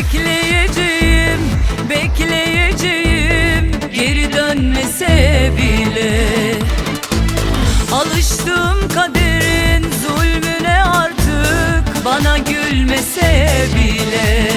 Bekleyeceğim, bekleyeceğim. Geri dönmese bile Alıştım kaderin zulmüne artık. Bana gülmese bile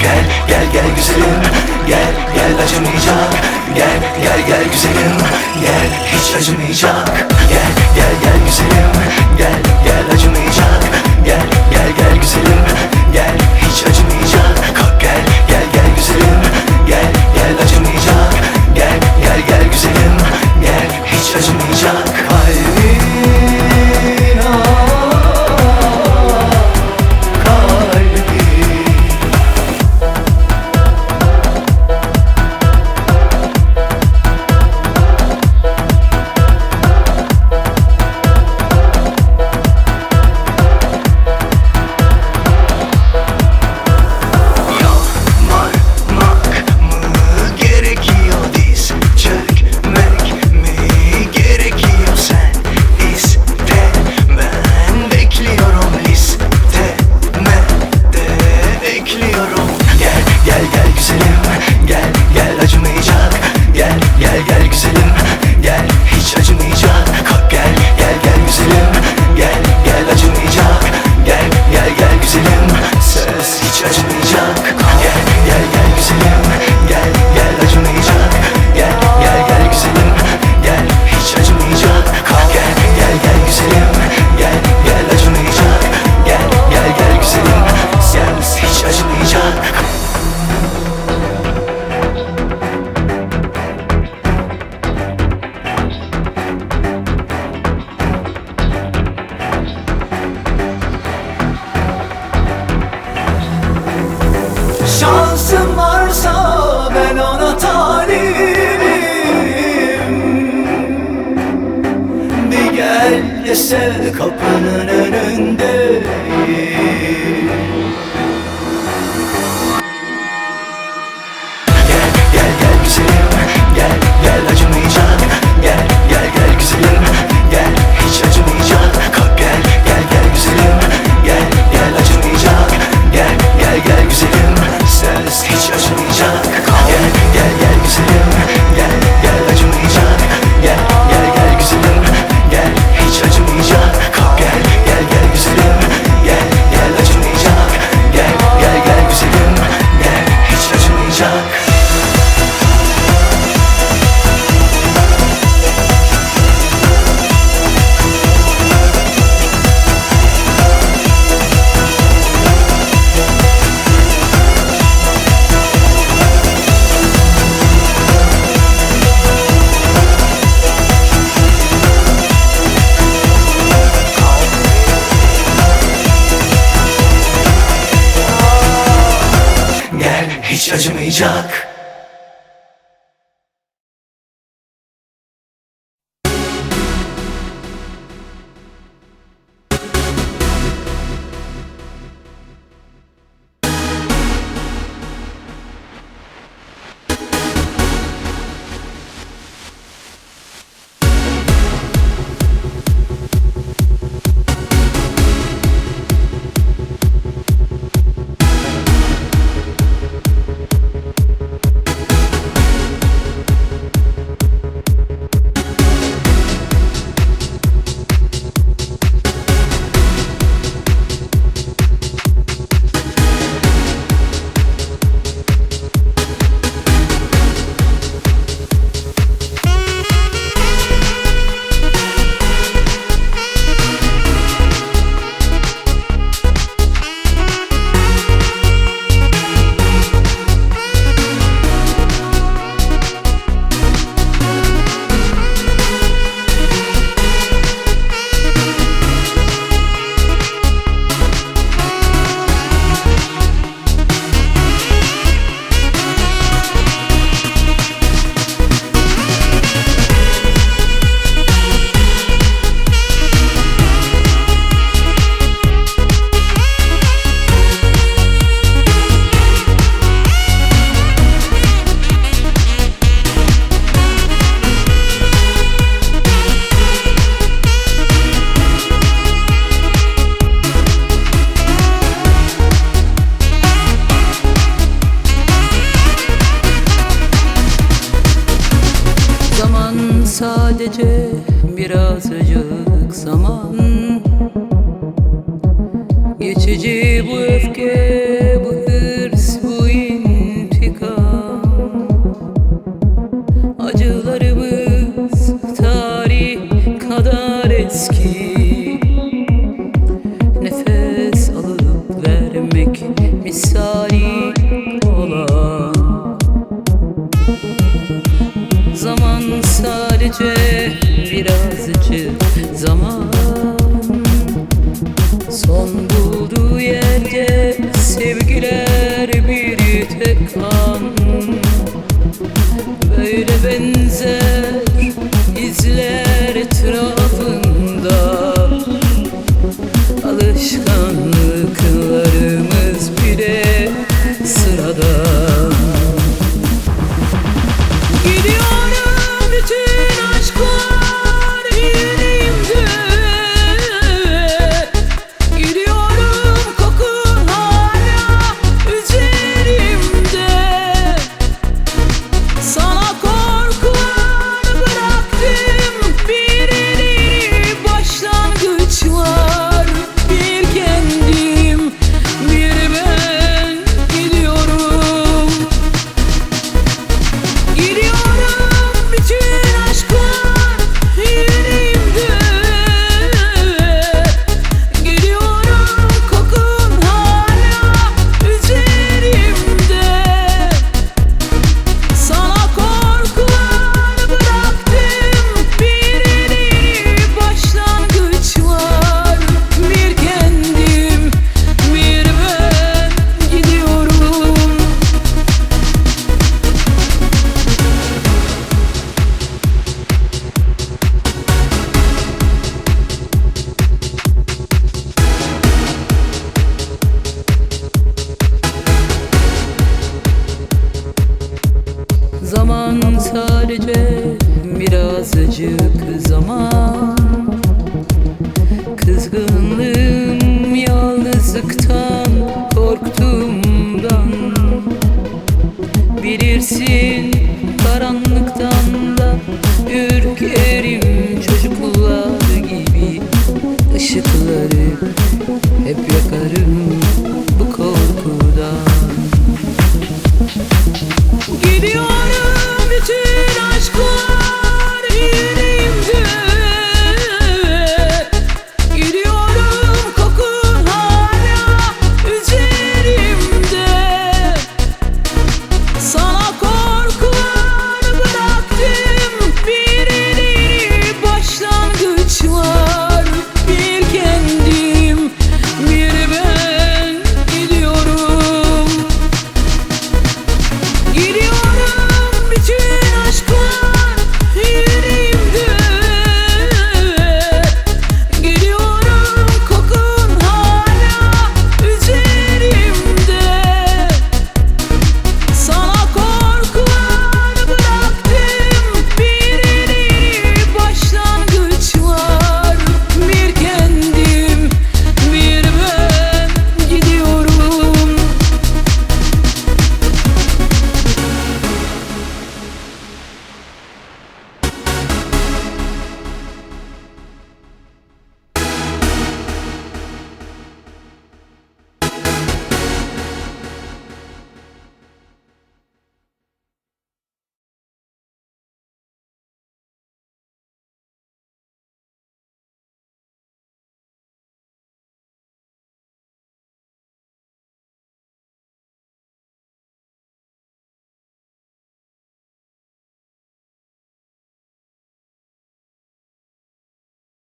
Gel gel gel güzelim. Gel gel acımayacak. Gel gel gel güzelim. Gel hiç acımayacak. Gel gel gel güzelim. Gel gel acımayacak. Gel gel gel güzelim. Gel hiç acımayacak. Gel gel gel güzelim. Gel gel acımayacak. Gel gel gel güzelim. Gel hiç acımayacak. Dese kapının hiç güle